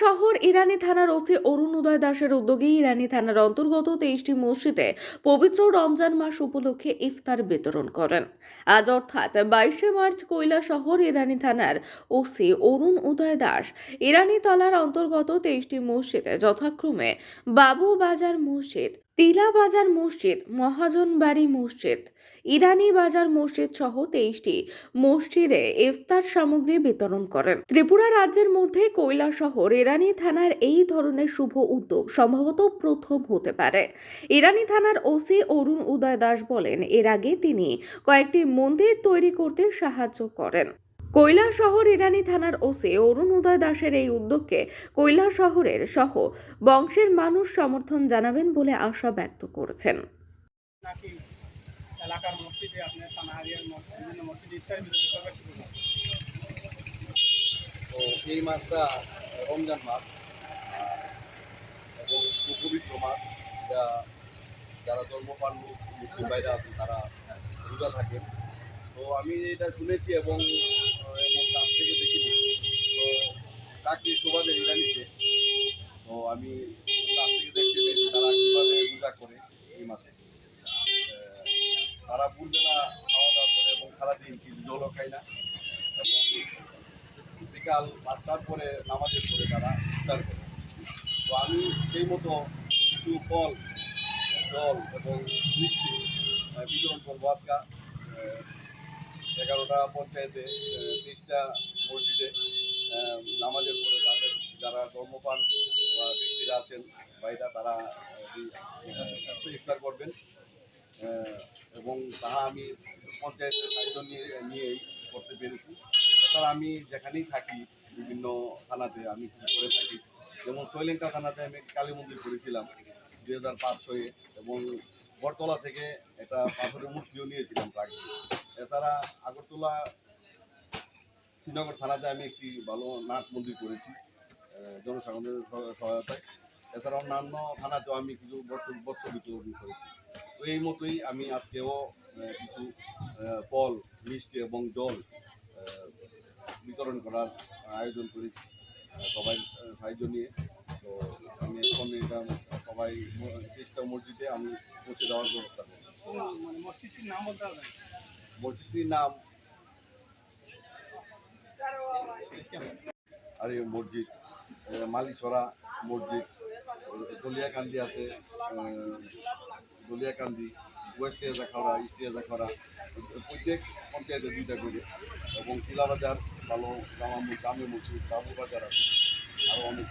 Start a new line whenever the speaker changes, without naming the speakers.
শহর ইরানি থানার ওসি অরুণ উদয় দাসের উদ্যোগে ইরানি থানার অন্তর্গত তেইশটি মসজিদে পবিত্র রমজান মাস উপলক্ষে ইফতার বিতরণ করেন। আজ অর্থাৎ বাইশে মার্চ কৈলা শহর ইরানি থানার ওসি অরুণ উদয় দাস ইরানি তলার অন্তর্গত তেইশটি মসজিদে যথাক্রমে বাবু বাজার মসজিদ তিলা বাজার মসজিদ, মহাজনবাড়ি মসজিদ, ইরানি বাজার মসজিদ সহ তেইশটি মসজিদে ইফতার সামগ্রী বিতরণ করেন। ত্রিপুরা রাজ্যের মধ্যে কৈলা শহর, ইরানি থানার এই ধরনের শুভ উদ্যোগ সম্ভবত প্রথম হতে পারে। ইরানি থানার ওসি অরুণ উদয় দাস বলেন, এর আগে তিনি কয়েকটি মন্দির তৈরি করতে সাহায্য করেন। শহর ইরানি থানার ওসি অরুণ উদয় দাসের এই উদ্যোগকে কৈলা শহরের সহ বংশের মানুষ সমর্থন জানাবেন বলে আশা ব্যক্ত করেছেন
এলাকার মসজিদে আপনার থানাহারিয়ার মসজিদ বিভিন্ন ইফতার বিতরণ করবে শুরু হবে।
তো এই মাসটা রমজান মাস এবং পবিত্র মাস যা যারা ধর্মপান মুসলিম আছেন তারা রোজা থাকেন তো আমি এটা শুনেছি এবং চাকরি সুবাদে ইরানিতে তো আমি থেকে দেখতে পেয়েছি, তারা কীভাবে রোজা করে এই মাসে তারা ভোরবেলা খাওয়া দাওয়া করে এবং সারাদিন কিছু জলও খায় না। এবং বিকাল পাঁচটার পরে নামাজের পরে তারা ইফতার করে। তো আমি সেই মতো কিছু ফল, জল এবং মিষ্টি বিতরণ করব আজকে। এগারোটা পঞ্চায়েতে তেইশটা মসজিদে আহ, নামাজের পরে তাদের যারা ব্যক্তিরা আছেন বাইরা তারা ইফতার করবেন। এবং তাহা আমি পঞ্চায়েতের দায়িত্ব নিয়ে, নিয়েই করতে পেরেছি। এছাড়া আমি যেখানেই থাকি, বিভিন্ন থানাতে আমি করে থাকি। যেমন শৈলেঙ্কা থানাতে আমি কালী মন্দির করেছিলাম দুই হাজার পাঁচ ছয়ে, এবং বটতলা থেকে একটা পাথরের মূর্তিও নিয়েছিলাম প্রাগে এছাড়া আগরতলা শ্রীনগর থানাতে আমি একটি ভালো নাট মন্দির করেছি। জনসাধারণের সহায়তায়। এছাড়া অন্যান্য থানাতেও আমি কিছু বস্ত্র বস্ত্র বিতরণ করেছি। তো এই মতোই আমি আজকেও কিছু ফল মিষ্টি এবং জল বিতরণ করার আয়োজন করেছি সবাই সাহায্য নিয়ে। তো আমি এখন এটা সবাই চেষ্টা মসজিদে আমি পৌঁছে দেওয়ার ব্যবস্থা
করি মসজিদটির নাম বলতে
মসজিদটির নাম আর এই মসজিদ। মালিছড়া মসজিদ দলিয়াকান্দি আছে দলিয়াকান্দি ওয়েস্ট এজাখড়া ইস্ট এজাখড়া প্রত্যেক পঞ্চায়েতে দুইটা করে। এবং কিলাবাজার ভালো জামা জামে মসজিদ বাবু বাজার আছে আরও অনেক